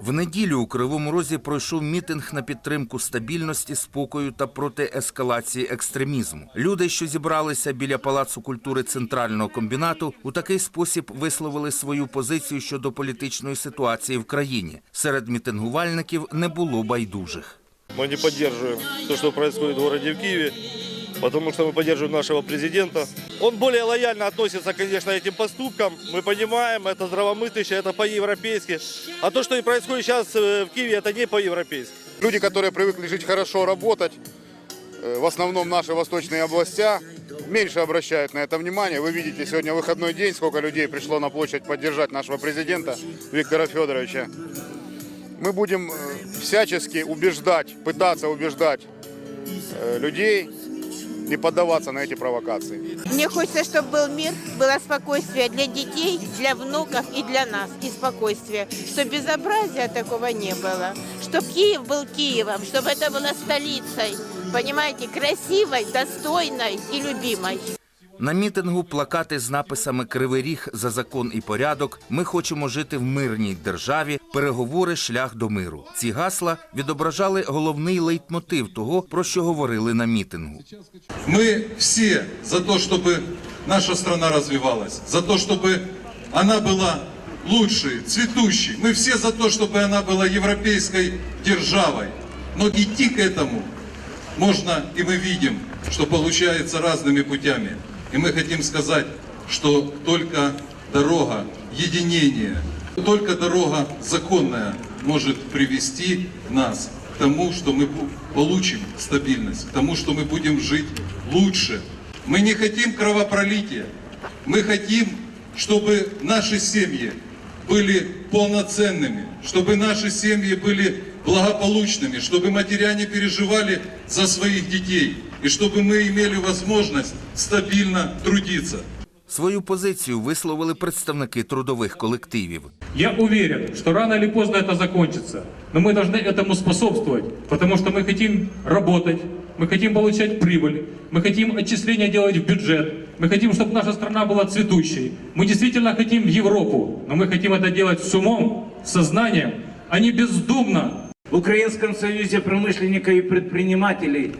В неділю у Кривому Розі пройшов мітинг на підтримку стабільності, спокою та проти ескалації екстремізму. Люди, що зібралися біля палацу культури центрального комбінату, у такий спосіб висловили свою позицію щодо політичної ситуації в країні. Серед мітингувальників не було байдужих. Мы не поддерживаем то, что происходит в в Киеве, потому что мы поддерживаем нашего президента. Он более лояльно относится, конечно, этим поступкам. Мы понимаем, это здравомыслящее, это по-европейски. А то, что и происходит сейчас э, в Киеве, это не по-европейски. Люди, которые привыкли жить хорошо, работать, э, в основном наши восточные областя, меньше обращают на это внимание. Вы видите, сегодня выходной день, сколько людей пришло на площадь поддержать нашего президента Виктора Федоровича. Мы будем э, всячески убеждать, пытаться убеждать людей не поддаваться на эти провокации. Мне хочется, чтобы был мир, было спокойствие для детей, для внуков и для нас, и спокойствие. Чтобы безобразия такого не было. Чтобы Киев был Киевом, чтобы это было столицей, понимаете, красивой, достойной и любимой. На мітингу плакати з написами Кривий ріг за закон і порядок. Ми хочемо жити в мирній державі. Переговори шлях до миру. Ці гасла відображали головний лейтмотив того, про що говорили на мітингу. Мы все за то, чтобы наша страна развивалась, за то, чтобы она была лучшей, цветущей. Мы все за то, чтобы она была европейской державой. Но идти к этому можно, и мы видим, что получается разными путями. И мы хотим сказать, что только дорога единения, только дорога законная может привести нас к тому, что мы получим стабильность, к тому, что мы будем жить лучше. Мы не хотим кровопролития, мы хотим, чтобы наши семьи были полноценными, чтобы наши семьи были благополучными, чтобы матеря не переживали за своих детей и чтобы мы имели возможность стабильно трудиться. Свою позицію висловили представники трудових колективів. Я уверен, что рано или поздно это закончится. Но мы должны этому способствовать, потому что мы хотим работать, мы хотим получать прибыль, мы хотим отчисления делать в бюджет, мы хотим, чтобы наша страна была цветущей. Мы действительно хотим в Европу, но мы хотим это делать с умом, с сознанием, а не бездумно, В Украинском союзе промышленников и предпринимателей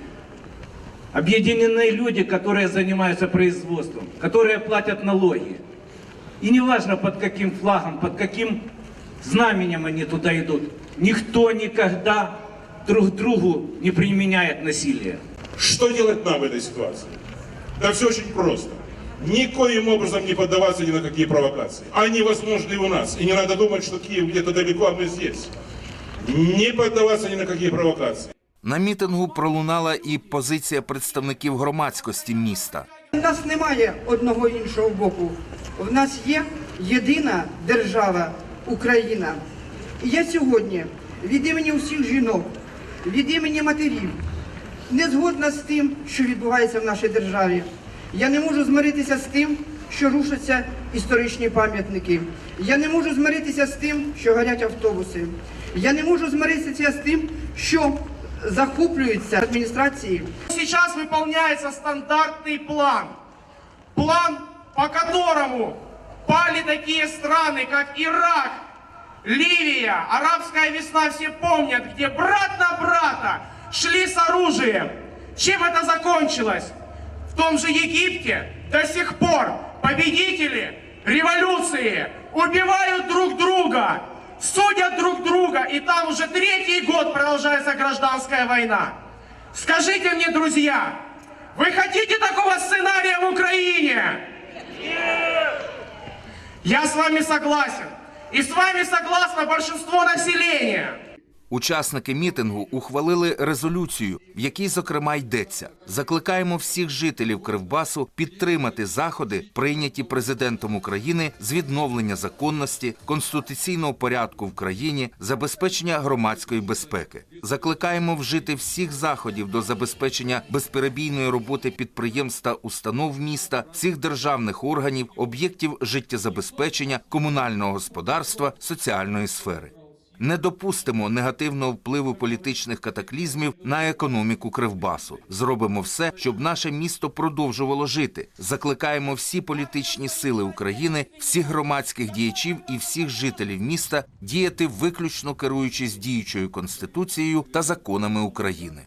объединены люди, которые занимаются производством, которые платят налоги. И неважно под каким флагом, под каким знаменем они туда идут, никто никогда друг другу не применяет насилие. Что делать нам в этой ситуации? Да все очень просто. Никоим образом не поддаваться ни на какие провокации. Они возможны у нас. И не надо думать, что Киев где-то далеко, а мы здесь. Не поддаваться ни на какие провокации. На мітингу пролунала і позиція представників громадськості міста. У нас немає одного іншого боку. У нас є єдина держава Україна. І я сьогодні від імені усіх жінок, від імені матерів, не згодна з тим, що відбувається в нашій державі. Я не можу змиритися з тим, що рушаться історичні пам'ятники. Я не можу змиритися з тим, що горять автобуси. Я не можу змиритися з тим, що захоплюються адміністрації Сейчас выполняется стандартный план. План, по которому пали такие страны, как Ирак, Ливия, арабская весна, все помнят, где брат на брата шли с оружием. Чем это закончилось? В том же Египте до сих пор победители революции убивают друг друга, судят друг друга, и там уже третий год продолжается гражданская война. Скажите мне, друзья, вы хотите такого сценария в Украине? Я с вами согласен. И с вами согласно большинство населения. Учасники мітингу ухвалили резолюцію, в якій, зокрема, йдеться: закликаємо всіх жителів Кривбасу підтримати заходи, прийняті президентом України з відновлення законності, конституційного порядку в країні, забезпечення громадської безпеки. Закликаємо вжити всіх заходів до забезпечення безперебійної роботи підприємств та установ міста, всіх державних органів, об'єктів життєзабезпечення, комунального господарства, соціальної сфери. Не допустимо негативного впливу політичних катаклізмів на економіку Кривбасу. Зробимо все, щоб наше місто продовжувало жити. Закликаємо всі політичні сили України, всіх громадських діячів і всіх жителів міста діяти виключно керуючись діючою конституцією та законами України.